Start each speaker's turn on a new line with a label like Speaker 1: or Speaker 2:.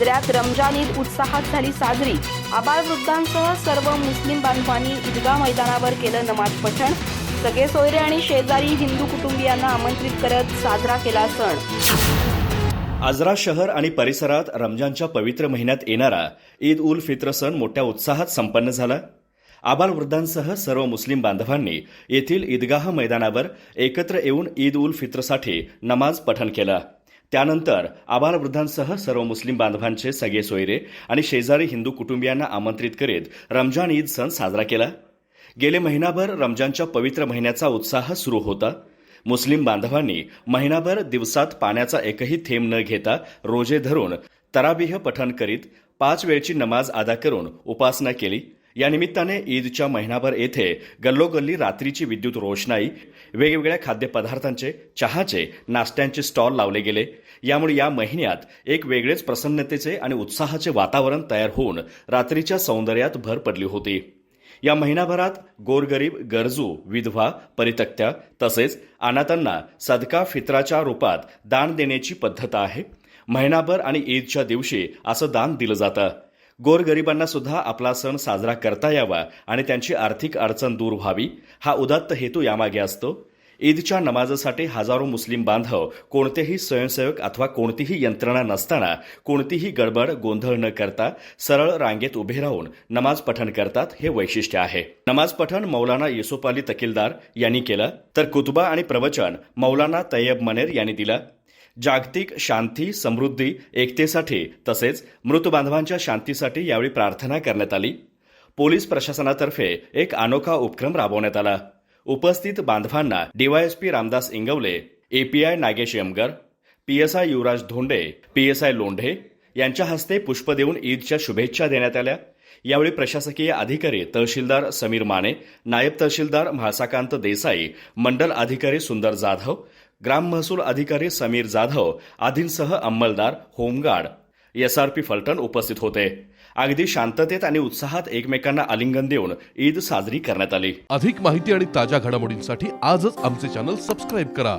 Speaker 1: आजऱ्यात रमजान ईद उत्साहात झाली साजरी. आबालवृद्धांसह सर्व मुस्लिम बांधवांनी ईदगाह मैदानावर केलं नमाज पठण. सगळे सोयरे आणि शेजारी हिंदू कुटुंबियांना आमंत्रित करत साजरा केला सण.
Speaker 2: आजरा शहर आणि परिसरात रमजानच्या पवित्र महिन्यात येणारा ईद उल फित्र सण मोठ्या उत्साहात संपन्न झाला. आबाल वृद्धांसह सर्व मुस्लिम बांधवांनी येथील ईदगाह मैदानावर एकत्र येऊन ईद उल फित्रसाठी नमाज पठण केलं. त्यानंतर आबाल वृद्धांसह सर्व मुस्लिम बांधवांचे सगळे सोयरे आणि शेजारी हिंदू कुटुंबियांना आमंत्रित करीत रमजान ईद सण साजरा केला. गेले महिनाभर रमजानच्या पवित्र महिन्याचा उत्साह सुरू होता. मुस्लिम बांधवांनी महिनाभर दिवसात पाण्याचा एकही थेंब न घेता रोजे धरून तराबीह पठण करीत पाच वेळची नमाज अदा करून उपासना केली. या निमित्ताने ईदच्या महिनाभर येथे गल्लोगल्ली रात्रीची विद्युत रोषणाई वेगवेगळ्या खाद्यपदार्थांचे चहाचे नाश्त्यांचे स्टॉल लावले गेले. यामुळे या महिन्यात एक वेगळेच प्रसन्नतेचे आणि उत्साहाचे वातावरण तयार होऊन रात्रीच्या सौंदर्यात भर पडली होती. या महिनाभरात गोरगरीब गरजू विधवा परितक्त्या तसेच अनाथांना सदका फित्राच्या रूपात दान देण्याची पद्धत आहे. महिनाभर आणि ईदच्या दिवशी असं दान दिलं जातं. गोरगरिबांना सुद्धा आपला सण साजरा करता यावा आणि त्यांची आर्थिक अडचण दूर व्हावी हा उदात्त हेतू यामागे असतो. ईदच्या नमाजासाठी हजारो मुस्लिम बांधव कोणतेही स्वयंसेवक अथवा कोणतीही यंत्रणा नसताना कोणतीही गडबड गोंधळ न करता सरळ रांगेत उभे राहून नमाज पठण करतात हे वैशिष्ट्य आहे. नमाज पठण मौलाना युसुफ अली तकीलदार यांनी केलं तर कुतुबा आणि प्रवचन मौलाना तय्यब मनेर यांनी दिलं जागतिक शांती समृद्धी एकतेसाठी तसेच मृत बांधवांच्या शांतीसाठी यावेळी प्रार्थना करण्यात आली. पोलीस प्रशासनातर्फे एक अनोखा उपक्रम राबवण्यात आला. उपस्थित बांधवांना DYSP Ramdas Ingawale API Nagesh Yamgar PSI Yuvraj Dhonde PSI Londhe यांच्या हस्ते पुष्प देऊन ईदच्या शुभेच्छा देण्यात आल्या. यावेळी प्रशासकीय अधिकारी तहसीलदार समीर माने नायब तहसीलदार म्हाळसाकांत देसाई मंडल अधिकारी सुंदर जाधव ग्राम महसूल अधिकारी समीर जाधव आदींसह अंमलदार होमगार्ड एसआरपी फलटण उपस्थित होते. अगदी शांततेत आणि उत्साहात एकमेकांना आलिंगन देऊन ईद साजरी करण्यात आली.
Speaker 3: अधिक माहिती आणि ताज्या घडामोडींसाठी आजच आमचे चॅनल सबस्क्राईब करा.